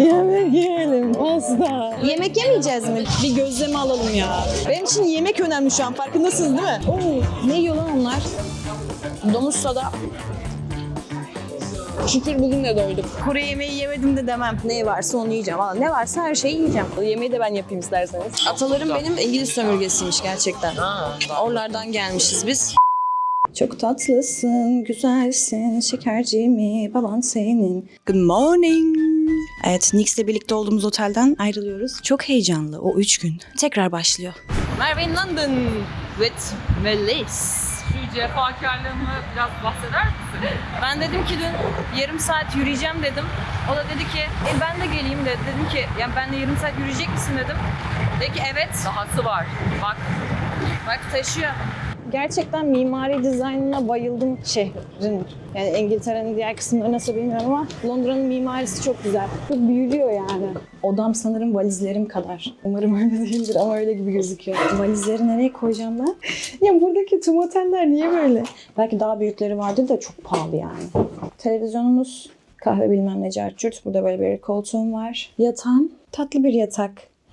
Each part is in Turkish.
Yemek yiyelim pasta. Yemek yemeyeceğiz mi? Bir gözleme alalım ya. Benim için yemek önemli şu an farkındasınız değil mi? Oo, ne yiyor lan onlar? Domuz soda. Şükür bugün de doyduk. Kuru yemeği yemedim de demem. Ne varsa onu yiyeceğim. Valla ne varsa her şeyi yiyeceğim. Yemeği de ben yapayım isterseniz. Atalarım benim İngiliz sömürgesiymiş gerçekten. Oralardan gelmişiz biz. Çok tatlısın, güzelsin, şekercimi, baban senin. Good morning. Evet, Nix'le birlikte olduğumuz otelden ayrılıyoruz. Çok heyecanlı o üç gün. Tekrar başlıyor. Merve in London with Melis. Şu cefakarlığımı biraz bahseder misin? Ben dedim ki dün yarım saat yürüyeceğim dedim. O da dedi ki e, ben de geleyim dedi. Dedim ki ya ben de yarım saat yürüyecek misin dedim. Dedi ki evet. Dahası var. Bak Bak taşıyor. Gerçekten mimari dizaynına bayıldım şehrin. Yani İngiltere'nin diğer kısımları nasıl bilmiyorum ama Londra'nın mimarisi çok güzel. Çok büyülüyor yani. Odam sanırım valizlerim kadar. Umarım öyle değildir ama öyle gibi gözüküyor. Valizleri nereye koyacağım ben? ya buradaki tüm oteller niye böyle? Belki daha büyükleri vardır da çok pahalı yani. Televizyonumuz, kahve bilmem ne carçurt. Burada böyle bir koltuğum var. Yatağım, tatlı bir yatak.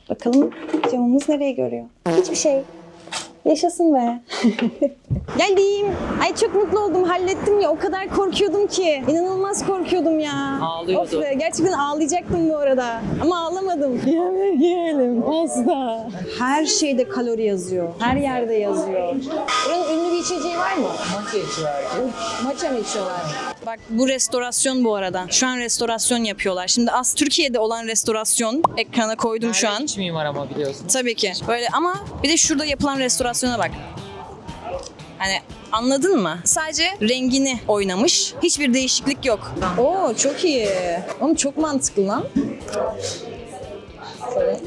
Bakalım camımız nereye görüyor? Hiçbir şey. Yaşasın be. Geldim. Ay çok mutlu oldum. Hallettim ya. O kadar korkuyordum ki. İnanılmaz korkuyordum ya. Ağlıyordu. Of be. Gerçekten ağlayacaktım bu arada. Ama ağlamadım. Yemek yiyelim. Pasta. Her şeyde kalori yazıyor. Her yerde yazıyor. Buranın ünlü bir içeceği var mı? maç içiverdi. Maça mı içiyorlar? Bak bu restorasyon bu arada. Şu an restorasyon yapıyorlar. Şimdi az Türkiye'de olan restorasyon ekrana koydum şu an. Hiç mimar ama biliyorsun. Tabii ki. Böyle ama bir de şurada yapılan restorasyona bak. Hani anladın mı? Sadece rengini oynamış. Hiçbir değişiklik yok. Oo çok iyi. Oğlum çok mantıklı lan. Şöyle.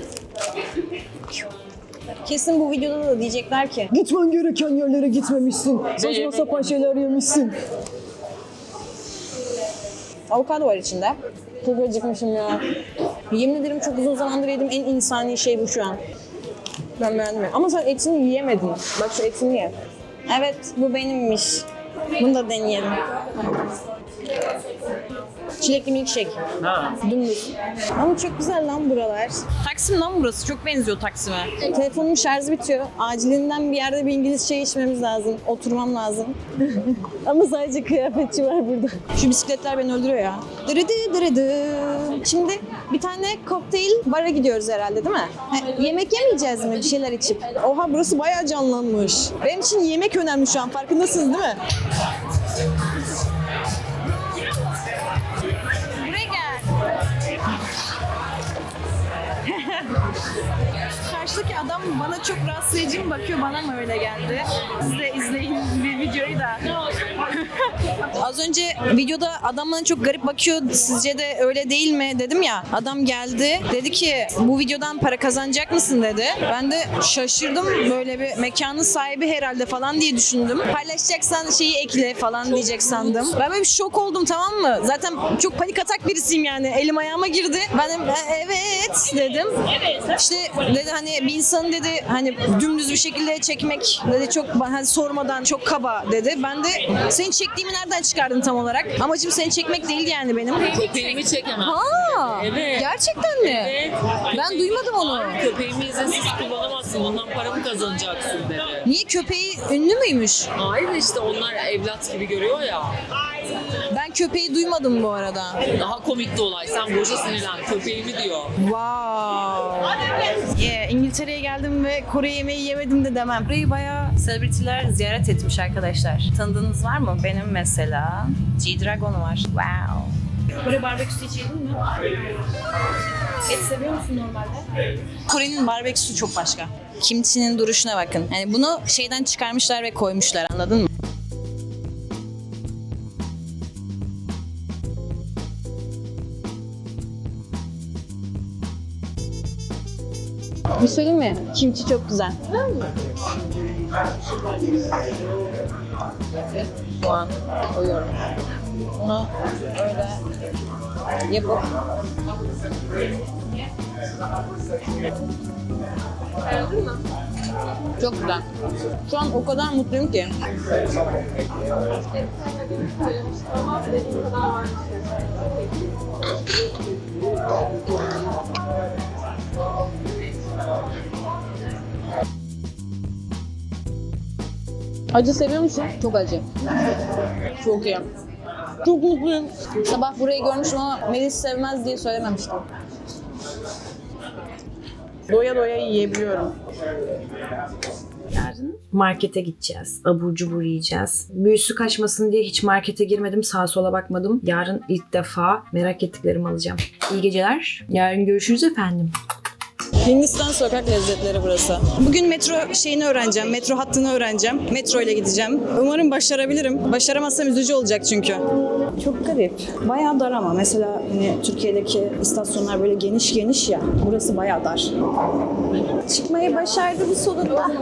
Kesin bu videoda da diyecekler ki Gitmen gereken yerlere gitmemişsin. Saçma sapan şeyler yemişsin. Avokado var içinde. Çok acıkmışım ya. Yemin ederim çok uzun zamandır yediğim en insani şey bu şu an. Ben beğendim. Ama sen etini yiyemedin. Bak şu etini ye. Evet bu benimmiş. Bunu da deneyelim. Çilekli milkshake. Ha. Dümdüz. Ama çok güzel lan buralar. Taksim lan burası. Çok benziyor Taksim'e. Telefonumun şarjı bitiyor. Acilinden bir yerde bir İngilizce içmemiz lazım. Oturmam lazım. Ama sadece kıyafetçi var burada. Şu bisikletler beni öldürüyor ya. Dırıdı dırıdı. Şimdi bir tane kokteyl bara gidiyoruz herhalde değil mi? He, yemek yemeyeceğiz mi bir şeyler içip? Oha burası bayağı canlanmış. Benim için yemek önemli şu an farkındasınız değil mi? Çok rahatsız mi bakıyor bana mı öyle geldi? Siz de izleyin bir videoyu da. Az önce videoda adam bana çok garip bakıyor. Sizce de öyle değil mi dedim ya. Adam geldi. Dedi ki bu videodan para kazanacak mısın dedi. Ben de şaşırdım. Böyle bir mekanın sahibi herhalde falan diye düşündüm. Paylaşacaksan şeyi ekle falan diyecek sandım. Ben böyle bir şok oldum tamam mı? Zaten çok panik atak birisiyim yani. Elim ayağıma girdi. Ben de "E, evet dedim. İşte dedi hani bir insanı dedi hani dümdüz bir şekilde çekmek dedi çok hani sormadan çok kaba dedi. Ben de seni çektiğimi nereden çıkardın tam olarak? Amacım seni çekmek değildi yani benim. Köpeğimi çekemem. Aa, Evet. gerçekten mi? Evet. Ben duymadım onu. Köpeğimi izinsiz kullanamazsın. Ondan paramı kazanacaksın dedi. Niye köpeği ünlü müymüş? Hayır işte onlar evlat gibi görüyor ya. Ben köpeği duymadım bu arada. Daha komikti olay. Sen boşa sinirlen. Köpeğimi diyor. Wow. Yeah, İngiltere'ye geldim ve Kore yemeği yemedim de demem. Burayı bayağı selebritiler ziyaret etmiş arkadaşlar. Tanıdığınız var mı? Benim mesela G-Dragon var. Wow. Kore barbeküsü hiç yedin mi? Et seviyor musun normalde? Kore'nin barbeküsü çok başka. Kimchi'nin duruşuna bakın. Yani bunu şeyden çıkarmışlar ve koymuşlar anladın mı? Bir söyleyeyim mi? Kimchi çok güzel. Şu an koyuyorum. Bunu öyle yapıp Çok güzel. Şu an o kadar mutluyum ki. Acı seviyor musun? Çok acı. Çok iyi. Çok mutluyum. Sabah burayı görmüştüm ama Melis sevmez diye söylememiştim. Doya doya yiyebiliyorum. Yarın markete gideceğiz. Abur cubur yiyeceğiz. Büyüsü kaçmasın diye hiç markete girmedim. Sağa sola bakmadım. Yarın ilk defa merak ettiklerimi alacağım. İyi geceler. Yarın görüşürüz efendim. Hindistan sokak lezzetleri burası. Bugün metro şeyini öğreneceğim, metro hattını öğreneceğim. Metro ile gideceğim. Umarım başarabilirim. Başaramazsam üzücü olacak çünkü. Çok garip. Bayağı dar ama. Mesela hani Türkiye'deki istasyonlar böyle geniş geniş ya. Burası bayağı dar. Çıkmayı başardı bu sonunda.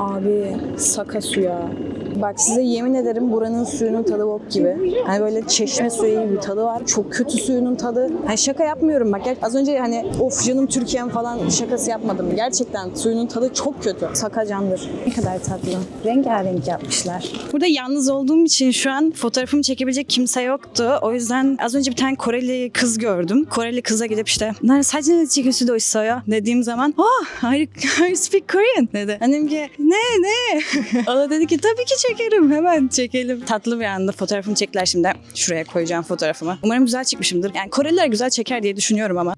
Abi saka suya. Bak size yemin ederim buranın suyunun tadı bok gibi. Hani böyle çeşme suyu gibi bir tadı var. Çok kötü suyunun tadı. Hani şaka yapmıyorum bak. Az önce hani of canım Türkiye'm falan şakası yapmadım. Gerçekten suyunun tadı çok kötü. Saka candır. Ne kadar tatlı. Rengarenk yapmışlar. Burada yalnız olduğum için şu an fotoğrafımı çekebilecek kimse yoktu. O yüzden az önce bir tane Koreli kız gördüm. Koreli kıza gidip işte nar sadece ne çekiyorsun doysa ya dediğim zaman oh I, I speak Korean dedi. Hani Annem ki ne ne? o da dedi ki tabii ki çekerim hemen çekelim. Tatlı bir anda fotoğrafımı çektiler şimdi. Şuraya koyacağım fotoğrafımı. Umarım güzel çıkmışımdır. Yani Koreliler güzel çeker diye düşünüyorum ama.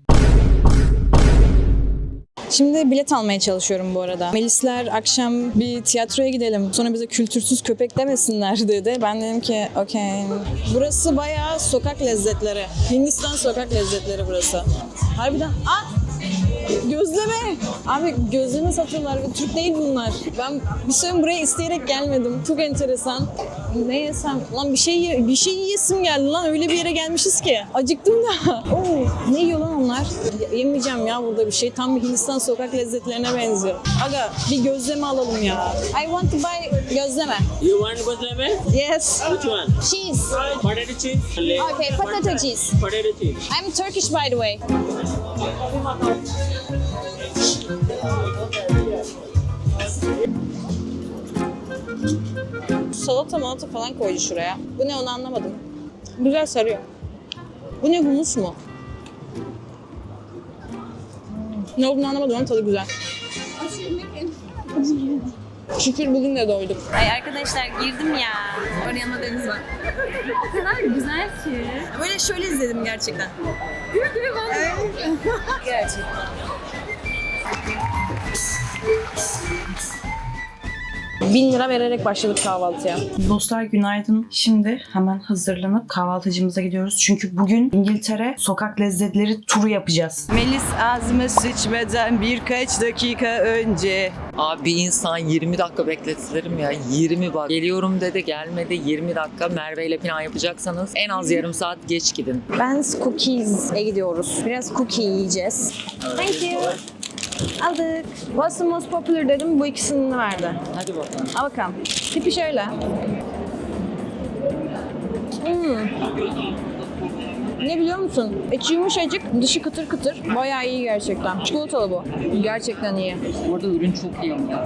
Şimdi bilet almaya çalışıyorum bu arada. Melisler akşam bir tiyatroya gidelim. Sonra bize kültürsüz köpek demesinler dedi. Ben dedim ki okey. Burası bayağı sokak lezzetleri. Hindistan sokak lezzetleri burası. Harbiden. Aa! Gözleme. Abi gözleme satıyorlar. Türk değil bunlar. Ben bir süre buraya isteyerek gelmedim. Çok enteresan. Ne yesem? Lan bir şey bir şey yiyesim geldi lan. Öyle bir yere gelmişiz ki. Acıktım da. Oo, ne yiyor lan onlar? Y- yemeyeceğim ya burada bir şey. Tam bir Hindistan sokak lezzetlerine benziyor. Aga bir gözleme alalım ya. I want to buy gözleme. You want Gosleme? Yes. Which one? Cheese. Potato cheese? Okay, potato cheese. Potato cheese. I'm Turkish by the way. Salata malata falan koydu şuraya. Bu ne onu anlamadım. Güzel sarıyor. Bu ne humus mu? Ne olduğunu anlamadım ama tadı güzel. Şükür bugün de doyduk. Ay arkadaşlar girdim ya. Oraya yanında deniz var. o kadar güzel ki. Böyle şöyle izledim gerçekten. Değil mi? Değil mi? Ben de- Gerçekten. Bin lira vererek başladık kahvaltıya. Dostlar günaydın. Şimdi hemen hazırlanıp kahvaltıcımıza gidiyoruz. Çünkü bugün İngiltere sokak lezzetleri turu yapacağız. Melis ağzıma sıçmadan birkaç dakika önce. Abi bir insan 20 dakika bekletilir mi ya? 20 bak. Geliyorum dedi gelmedi 20 dakika. Merve ile plan yapacaksanız en az yarım saat geç gidin. Ben Cookies'e gidiyoruz. Biraz cookie yiyeceğiz. Thank you. Aldık. What's the most popular dedim. Bu ikisini verdi. Hadi bakalım. Al bakalım. Tipi şöyle. Hmm. Ne biliyor musun? İçi yumuşacık, dışı kıtır kıtır. Bayağı iyi gerçekten. Çikolatalı bu. Gerçekten iyi. Burada ürün çok iyi ama.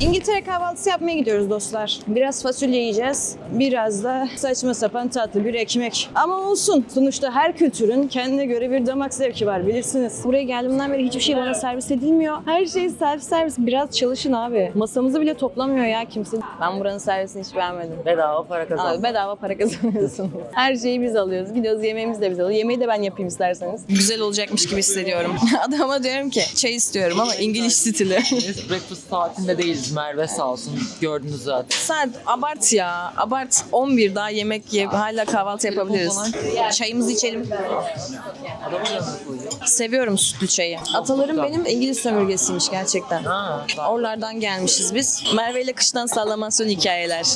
İngiltere kahvaltısı yapmaya gidiyoruz dostlar. Biraz fasulye yiyeceğiz. Biraz da saçma sapan tatlı bir ekmek. Ama olsun. Sonuçta her kültürün kendine göre bir damak zevki var bilirsiniz. Buraya geldiğimden beri hiçbir şey bana servis edilmiyor. Her şey self servis. Biraz çalışın abi. Masamızı bile toplamıyor ya kimse. Ben buranın servisini hiç beğenmedim. Bedava para kazan. Abi bedava para kazanıyorsunuz. Her şeyi biz alıyoruz. Gidiyoruz yemeğimizi de biz alıyoruz. Yemeği de ben yapayım isterseniz. Güzel olacakmış gibi hissediyorum. Adama diyorum ki çay istiyorum ama İngiliz stili. Breakfast saatinde değiliz. Merve sağ olsun. Gördünüz zaten. Saat abart ya. Abart 11 daha yemek yiyip hala kahvaltı yapabiliriz. Çayımızı içelim. Seviyorum sütlü çayı. Atalarım benim İngiliz sömürgesiymiş gerçekten. Ha. bak. Oralardan gelmişiz biz. Merve ile kıştan sallamasyon hikayeler.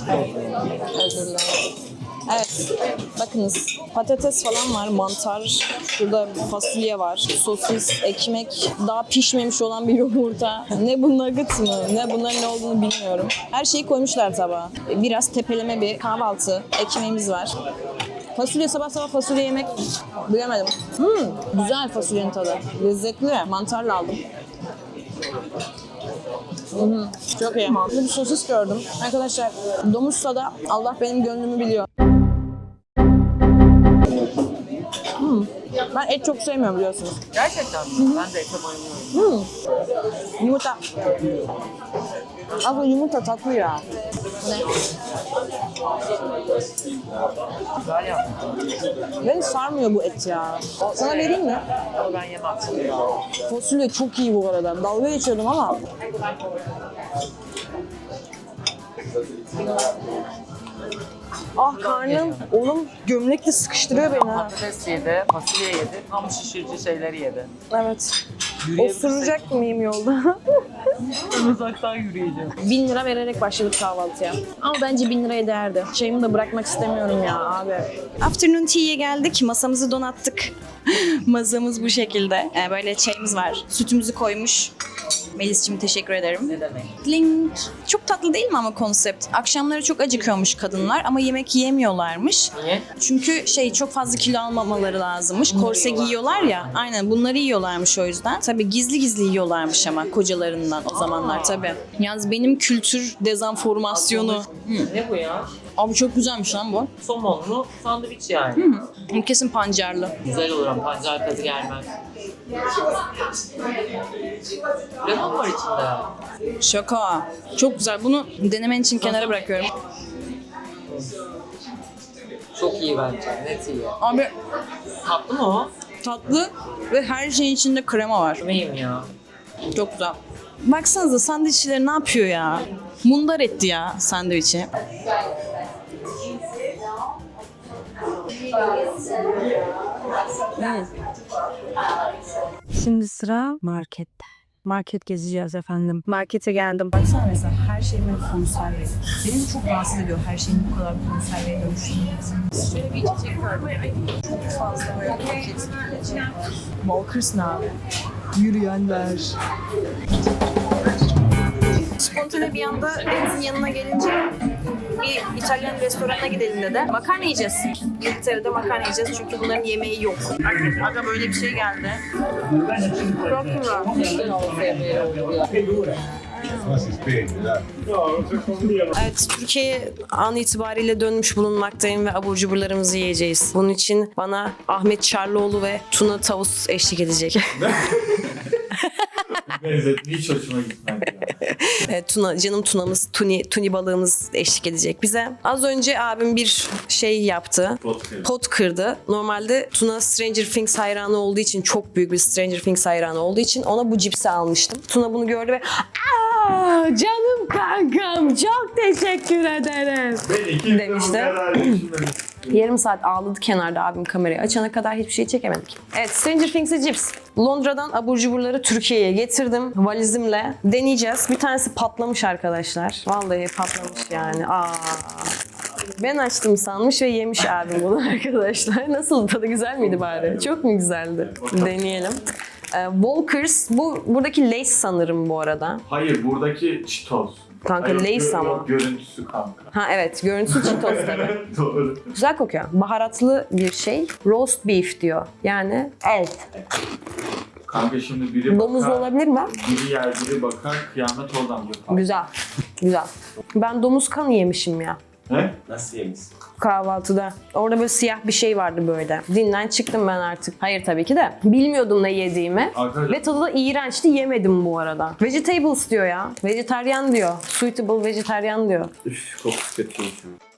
Dilerim. Evet. Bakınız patates falan var, mantar, şurada fasulye var, sosis, ekmek, daha pişmemiş olan bir yumurta. Ne bu nugget mı, ne bunların ne olduğunu bilmiyorum. Her şeyi koymuşlar tabağa. Biraz tepeleme bir kahvaltı, ekmeğimiz var. Fasulye sabah sabah fasulye yemek bilemedim. Hmm, güzel fasulyenin tadı. Lezzetli. Mantarla aldım. Hı hı, Çok iyi. Bir sosis gördüm. Arkadaşlar domuz da Allah benim gönlümü biliyor. Ben et çok sevmiyorum biliyorsunuz. Gerçekten mi? Ben de ete bayılıyorum. Yumurta. Abla yumurta tatlı ya. Güzel yaptın. Beni sarmıyor bu et ya. Sana vereyim mi? Ama ben yemem. Fasulye çok iyi bu arada. Dalga geçiyordum ama. Ah karnım. Oğlum gömlekle sıkıştırıyor beni ha. Patates yedi, fasulye yedi, tam şişirici şeyleri yedi. Evet. Osuracak mıyım yolda? Uzaktan yürüyeceğim. 1000 lira vererek başladık kahvaltıya. Ama bence 1000 liraya değerdi. Çayımı da bırakmak istemiyorum ya abi. Afternoon tea'ye geldik. Masamızı donattık. Masamız bu şekilde. Ee, böyle çayımız var. Sütümüzü koymuş. Melis'cim teşekkür ederim. Ne demek? Link. Çok tatlı değil mi ama konsept? Akşamları çok acıkıyormuş kadınlar ama yemek yiyemiyorlarmış. Niye? Çünkü şey çok fazla kilo almamaları lazımmış. Korse giyiyorlar ya. Aynen bunları yiyorlarmış o yüzden. Tabii gizli gizli yiyorlarmış ama kocalarından o zamanlar tabii. Yalnız benim kültür dezenformasyonu. Ne bu ya? Abi çok güzelmiş lan bu. Somonlu sandviç yani. Bu Kesin pancarlı. Güzel olur ama pancar tadı gelmez. Lemon var içinde. Şaka. Çok güzel. Bunu denemen için kenara bırakıyorum. Çok iyi bence. Net iyi. Abi Tatlı mı o? tatlı ve her şeyin içinde krema var. Neyim ya? Çok güzel. Baksanıza sandviççiler ne yapıyor ya? Mundar etti ya sandviçi. Şimdi sıra markette. Market gezeceğiz efendim. Markete geldim. Baksana mesela her şey böyle konserve. Beni çok rahatsız ediyor her şeyin bu kadar konserveye dönüştüğünü. Şöyle bir içecek var. Ay, çok fazla böyle paket. Walkers ne abi? Yürüyenler. Spontane bir anda Deniz'in yanına gelince bir İtalyan restoranına gidelim dedi. Makarna yiyeceğiz. İngiltere'de makarna yiyeceğiz çünkü bunların yemeği yok. Aga böyle bir şey geldi. Güzel. Evet, Türkiye'ye an itibariyle dönmüş bulunmaktayım ve abur cuburlarımızı yiyeceğiz. Bunun için bana Ahmet Çarlıoğlu ve Tuna Tavus eşlik edecek. Benzetme hiç hoşuma gitmedi Evet, Tuna, canım Tuna'mız, Tuni, Tuni balığımız eşlik edecek bize. Az önce abim bir şey yaptı. Vodka. Pot kırdı. Normalde Tuna Stranger Things hayranı olduğu için, çok büyük bir Stranger Things hayranı olduğu için ona bu cipsi almıştım. Tuna bunu gördü ve Aa, canım kankam çok teşekkür ederim. Ben bu Demişti. Yarım saat ağladı kenarda abim kamerayı açana kadar hiçbir şey çekemedik. Evet Stranger Things'e cips. Londra'dan abur cuburları Türkiye'ye getirdim valizimle. Deneyeceğiz. Bir tanesi patlamış arkadaşlar. Vallahi patlamış yani. Aa. Ben açtım sanmış ve yemiş abim bunu arkadaşlar. Nasıl tadı güzel miydi bari? Çok mu güzeldi? Deneyelim. Ee, Walkers bu buradaki Lace sanırım bu arada. Hayır buradaki Cheetos. Kanka, Hayır, Lay's gö- ama. Görüntüsü kanka. Ha evet görüntüsü Cheetos tabii. Doğru. Güzel kokuyor. Baharatlı bir şey. Roast beef diyor. Yani et. Kanka şimdi biri Domuz bakar, olabilir mi? biri yer biri bakar, kıyamet oradan yapar. Güzel. Güzel. Ben domuz kanı yemişim ya Ne? Nasıl yemiş? kahvaltıda. Orada böyle siyah bir şey vardı böyle. Dinden çıktım ben artık. Hayır tabii ki de. Bilmiyordum ne yediğimi. Arkadaşlar Ve tadı da iğrençti yemedim bu arada. Vegetables diyor ya. Vejetaryen diyor. Suitable vejetaryen diyor. Üf kokusu kötüymüş.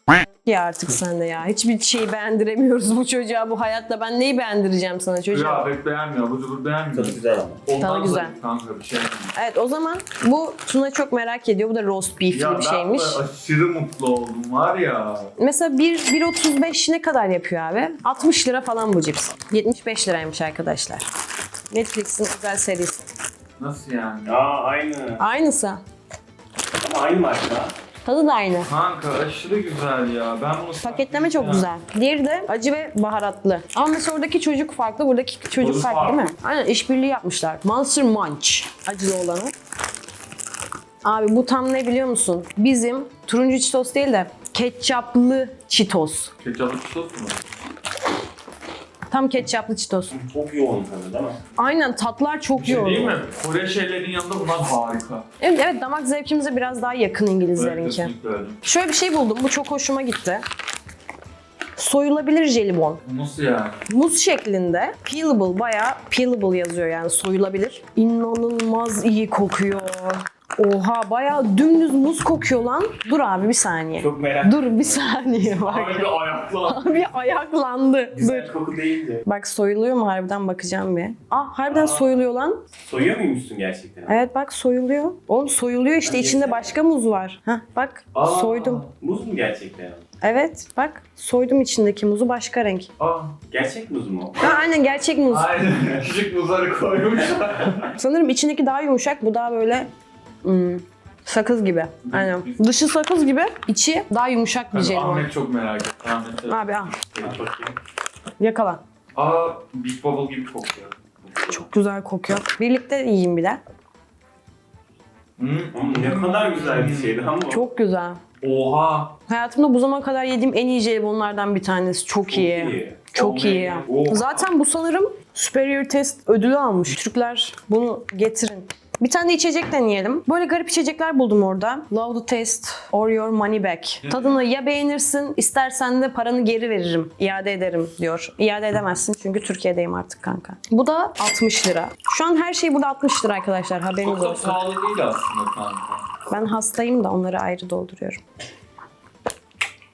Ya artık sen de ya. Hiçbir şeyi beğendiremiyoruz bu çocuğa bu hayatta. Ben neyi beğendireceğim sana çocuğa? kıyafet beğenmiyor, bu cubur beğenmiyor. Tadı güzel ama. Ondan Tadı güzel. zayıf Kanka bir şey. Evet o zaman bu Tuna çok merak ediyor. Bu da roast beef'li Ya bir ben şeymiş. de aşırı mutlu oldum var ya. Mesela 1 1.35 ne kadar yapıyor abi? 60 lira falan bu cips. 75 liraymış arkadaşlar. Netflix'in özel serisi. Nasıl yani? Aa aynı. Aynısı. Ama aynı marka. Tadı da aynı. Kanka aşırı güzel ya. Ben bunu Paketleme çok güzel. Diğeri de acı ve baharatlı. Ama mesela oradaki çocuk farklı, buradaki çocuk Tadı farklı değil mi? farklı. Aynen işbirliği yapmışlar. Monster Munch acılı olanı. Abi bu tam ne biliyor musun? Bizim turuncu çitos değil de ketçaplı çitos. Ketçaplı sos mu? Tam ketçaplı çitos. Çok yoğun tadı değil mi? Aynen tatlar çok şey yoğun. değil mi? Kore şeylerin yanında bunlar harika. Evet, evet damak zevkimize biraz daha yakın Evet, İngilizlerinki. öyle. Şöyle bir şey buldum. Bu çok hoşuma gitti. soyulabilir jelibon. Nasıl yani? Muz şeklinde. Peelable bayağı peelable yazıyor yani soyulabilir. İnanılmaz iyi kokuyor. Oha bayağı dümdüz muz kokuyor lan. Dur abi bir saniye. Çok merak Dur bir saniye bak. Abi bir ayakla. Abi ayaklandı. Dur. Güzel koku değildi. Bak soyuluyor mu harbiden bakacağım bir. Ah harbiden soyuluyor lan. Soyuyor muymuşsun gerçekten? Evet bak soyuluyor. Oğlum soyuluyor işte Ben içinde yesem. başka muz var. Hah bak Aa, soydum. Muz mu gerçekten? Evet bak soydum içindeki muzu başka renk. Aa, Gerçek muz mu? Ha aynen gerçek muz. aynen. Küçük muzları koymuşlar. Sanırım içindeki daha yumuşak bu daha böyle hmm, sakız gibi. Aynen. Dışı sakız gibi içi daha yumuşak bir jelibon. Ahmet çok merak etti. Ahmet. Abi al Evet, bakayım. yakala. Aa, Big Bubble gibi kokuyor. Çok güzel kokuyor. Birlikte yiyeyim bir de. Hmm. Oğlum ne kadar güzel bir şeydi ama. Çok güzel. Oha. Hayatımda bu zamana kadar yediğim en iyi jelibonlardan bir tanesi. Çok, iyi. Çok iyi. man. Oh. Zaten bu sanırım Superior Test ödülü almış. Türkler bunu getirin. Bir tane de içecek deneyelim. Böyle garip içecekler buldum orada. Love the taste or your money back. Tadını ya beğenirsin, istersen de paranı geri veririm, iade ederim diyor. İade edemezsin çünkü Türkiye'deyim artık kanka. Bu da 60 lira. Şu an her şey burada 60 lira arkadaşlar haberiniz Çok da olsun. pahalı değil aslında kanka. Ben hastayım da onları ayrı dolduruyorum.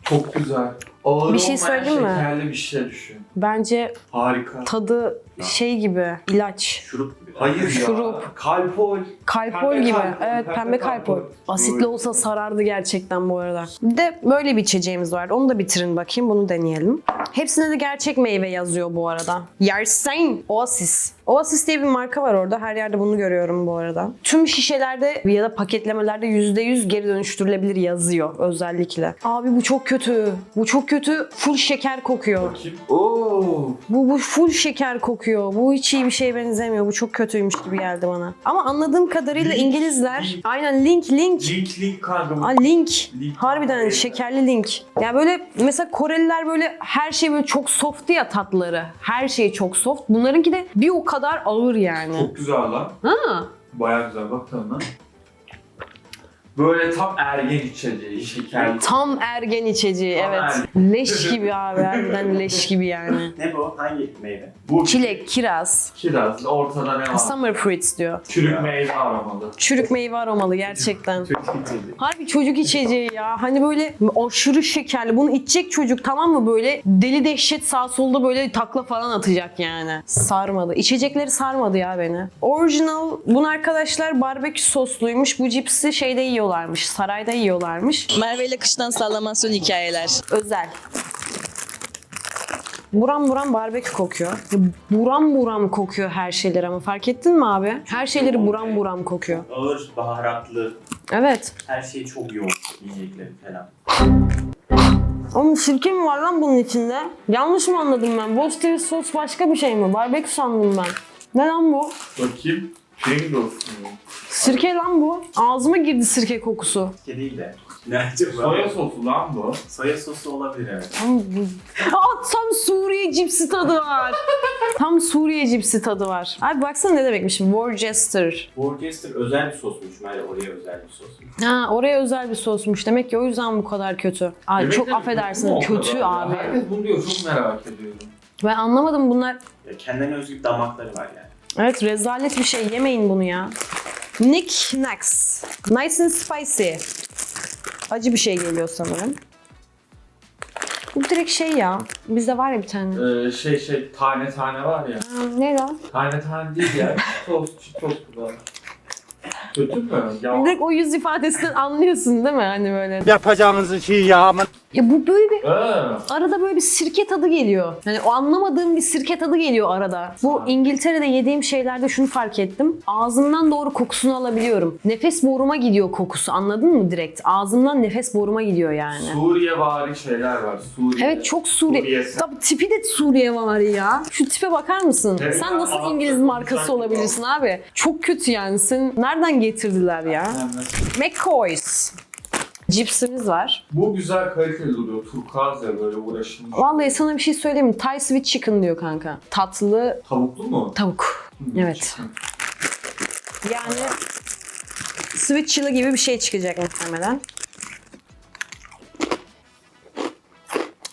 Çok güzel. Ağır Bir şey söyleyeyim mi? şekerli bir şey düşün. Bence Harika. tadı şey gibi, ilaç. Şurup gibi. Hayır ya. Şurup. Kalpol. Kalpol Pembe gibi. kalpol, evet pembe pembe kalpol. kalpol. Asitli Böyle. olsa sarardı gerçekten bu arada. Bir de böyle bir içeceğimiz var. Onu da bitirin bakayım. Bunu deneyelim. Hepsinde de gerçek meyve yazıyor bu arada. Yersen Oasis. Oasis diye bir marka var orada. Her yerde bunu görüyorum bu arada. Tüm şişelerde ya da paketlemelerde %100 geri dönüştürülebilir yazıyor özellikle. Abi bu çok kötü. Bu çok kötü. Full şeker kokuyor. Oo. Bu, bu full şeker kokuyor. Bu hiç iyi bir şeye benzemiyor. Bu çok kötüymüş gibi geldi bana. Ama anladığım kadarıyla Link, İngilizler... link. Aynen link link. Link link kanka. Aa, link. Link. Harbiden Evet. şekerli link. Ya böyle mesela Koreliler böyle her şey böyle çok soft ya tatları. Her şey çok soft. Bunlarınki de bir o kadar ağır yani. Çok güzel lan. Ha. Baya güzel bak tadına. Böyle tam ergen içeceği, şekerli. Tam ergen içeceği Tam evet. Leş gibi abi harbiden leş gibi yani. Ne bu? Hangi meyve? Bu. Çilek, kiraz, Kiraz, ortada ne var? summer fruits diyor. Çürük meyve aromalı. Çürük meyve aromalı gerçekten. İçeceği. Harbi çocuk içeceği ya. Hani böyle aşırı şekerli. Bunu içecek çocuk tamam mı böyle deli dehşet sağ solda böyle takla falan atacak yani. Sarmadı. İçecekleri sarmadı ya beni. Original bunu arkadaşlar barbekü sosluymuş. Bu cipsi şeyde yiyorlarmış. Sarayda yiyorlarmış. Merve ile kıştan sallamasyon hikayeler. Özel. Buram buram barbekü kokuyor. Ya Buram buram kokuyor her şeyler ama fark ettin mi abi? Her şeyleri buram buram kokuyor. Ağır, baharatlı. Evet. Her şey çok yoğun yiyecekleri falan. Ama sirke mi var lan bunun içinde? Yanlış mı anladım ben? Boston sos başka bir şey mi? Barbekü sandım ben. Ne lan bu? Bakayım. Pringles mu? Sirke lan bu. Ağzıma girdi sirke kokusu. Ke değil de. Ne acaba? Soya sosu lan bu. Soya sosu olabilir evet. Tam, Aa, tam Suriye cipsi tadı var. tam Suriye cipsi tadı var. Abi baksana ne demekmiş? Worcester. Worcester özel bir sosmuş. Merve oraya özel bir sosmuş. Ha oraya özel bir sosmuş. Demek ki o yüzden bu kadar kötü. Ay Yemekler çok affedersin. o Kötü kadar ya? abi. Herkes bunu diyor çok merak ediyorum. Ben anlamadım bunlar. Ya kendine özgü damakları var yani. Evet rezalet bir şey. Yemeyin bunu ya. Nick Nax. Nice and spicy. Acı bir şey geliyor sanırım. Bu direkt şey ya. Bizde var ya bir tane. Ee, şey şey tane tane var ya. Ha, ne lan? Tane tane değil ya. Çitos, çitos bu da. Kötü mü? Ya Direkt o yüz ifadesinden anlıyorsun değil mi? Hani böyle. yapacağınızı şey ya ama Ya bu böyle bir Ee, arada böyle bir sirke tadı geliyor. Yani o anlamadığım bir sirke tadı geliyor arada. Bu İngiltere'de yediğim şeylerde şunu fark ettim. Ağzımdan doğru kokusunu alabiliyorum. Nefes boruma gidiyor kokusu. Anladın mı direkt? Ağzımdan nefes boruma gidiyor yani. Suriye vari şeyler var. Suriye. Evet çok Suriye. Suriye. Tabii tipi de Suriye var ya. Şu tipe bakar mısın? Evet. Sen nasıl Aa, İngiliz markası güzel. olabilirsin abi? Çok kötü yani. Sen nereden getirdiler ya? McCoy's. Cipsimiz var. Bu güzel kaliteli duruyor. Turkuaz ya böyle uğraşılmış. Vallahi sana bir şey söyleyeyim mi? Thai sweet chicken diyor kanka. Tatlı Tavuklu mu? tavuk. Hmm, Evet. chicken. Yani sweet chili gibi bir şey çıkacak muhtemelen.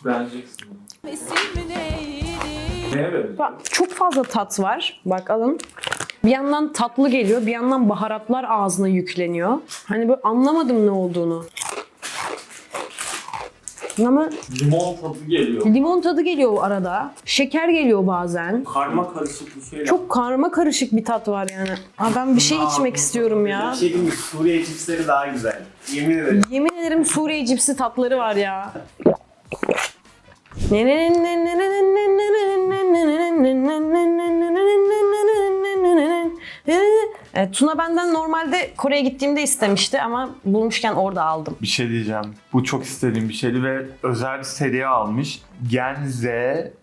Beğeneceksin. bunu. Neye böyle? Bak, Çok fazla tat var. Bak alın. Bir yandan tatlı geliyor, bir yandan baharatlar ağzına yükleniyor. Hani böyle anlamadım ne olduğunu. Ama Limon tadı geliyor. limon tadı geliyor arada. Şeker geliyor bazen. Karma karışık bir şeyler. Çok karma karışık bir tat var yani. Aa, ben bir şey içmek istiyorum ya. Bir şey diyeyim mi? Suriye cipsleri daha güzel. Yemin ederim. Yemin ederim Suriye cipsi tatları var ya. Evet, Tuna benden normalde Kore'ye gittiğimde istemişti ama bulmuşken orada aldım. Bir şey diyeceğim. Bu çok istediğim bir şeydi ve özel bir seriye almış. Gen Z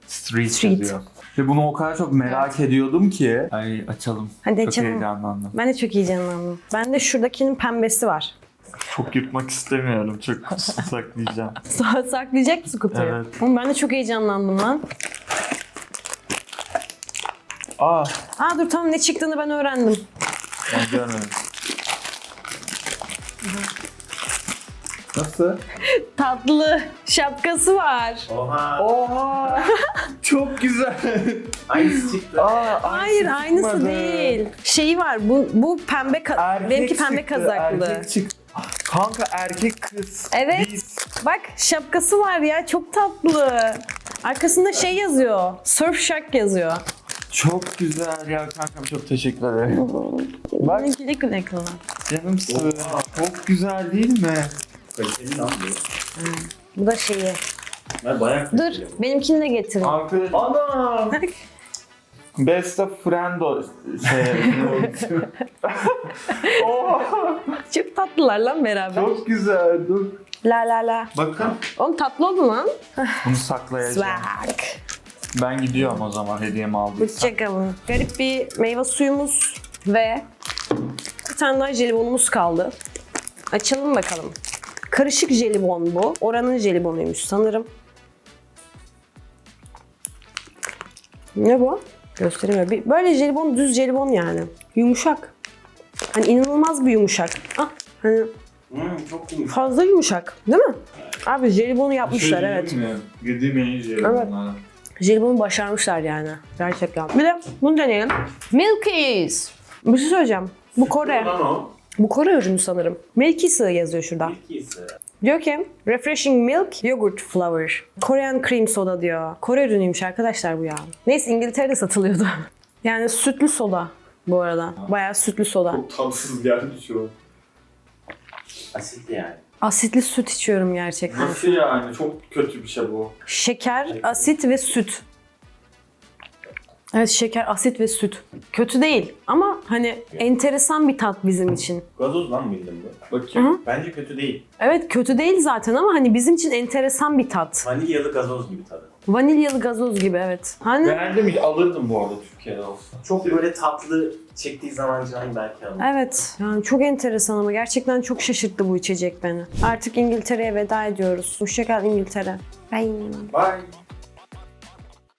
Street, Street. yazıyor. Ve bunu o kadar çok merak ediyordum ki. Ay açalım. Hadi çok açalım. heyecanlandım. Ben de çok heyecanlandım. Ben de şuradakinin pembesi var. Çok yırtmak istemiyorum. Çok saklayacağım. Sa- Saklayacak mısın kutuyu? Evet. Oğlum ben de çok heyecanlandım lan. Aa Aa dur tamam ne çıktığını ben öğrendim. Ben görmedim. Nasıl? Tatlı şapkası var. Oha. Oha! çok güzel. Aynısı çıktı. Aa, Hayır aynısı çıkmadı. değil. Şeyi var bu bu pembe ka- Erkek benimki pembe çıktı, kazaklı. Erkek çıktı. Kanka erkek kız. Evet. Biz. Bak şapkası var ya çok tatlı. Arkasında şey yazıyor. Surfshark yazıyor. Çok güzel ya kankam çok teşekkür ederim. Bak Benimki güle kullan. canımsın. Çok güzel değil mi? Kaliteli lan bu. Bu da şeyi. Ben bayağı Dur kaliteli bu. benimkini de getirin. Arkadaş. Ana! Best of friendo şey. Oha! Çok tatlılar lan beraber. Çok güzel. Dur. La la la. Bakın. Oğlum tatlı oldu lan. Bunu saklayacağım. Swag. Ben gidiyorum o zaman hediyemi aldıysam. Hoşçakalın. Garip bir meyve suyumuz ve bir tane daha jelibonumuz kaldı. Açalım bakalım. Karışık jelibon bu. Oranın jelibonuymuş sanırım. Ne bu? Gösteremiyor. Bir- Böyle jelibon düz jelibon yani. Yumuşak. Hani inanılmaz bir yumuşak. Ah hani Hmm, çok yumuşak. fazla yumuşak değil mi? Abi jelibonu yapmışlar evet. Yediğim en iyi Evet. Jelibonu başarmışlar yani. Gerçekten. Bir de bunu deneyelim. Milky's. Bir şey söyleyeceğim. Bu Kore. Bu Kore ürünü sanırım. Milky's yazıyor şurada. İkisi. Diyor ki Refreshing Milk Yogurt Flour. Korean Cream Soda diyor. Kore ürünüymüş arkadaşlar bu ya. Neyse İngiltere'de satılıyordu. yani sütlü soda bu arada. Bayağı sütlü soda. Çok tatsız geldi şu an. Asitli yani. Asitli süt içiyorum gerçekten. Nasıl yani? Çok kötü bir şey bu. Şeker, asit ve süt. Evet şeker, asit ve süt. Kötü değil ama hani enteresan bir tat bizim için. Gazoz lan bildim bu. Bakayım. Bence kötü değil. Evet kötü değil zaten ama hani bizim için enteresan bir tat. Vanilyalı gazoz gibi tadı. Vanilyalı gazoz gibi evet. Hani Beğendim hiç alırdım bu arada Türkiye'de olsa. Çok böyle tatlı çektiği zaman canım belki alır. evet yani çok enteresan ama gerçekten çok şaşırttı bu içecek beni. Artık İngiltere'ye veda ediyoruz. Hoşçakal İngiltere. Bye. Bye.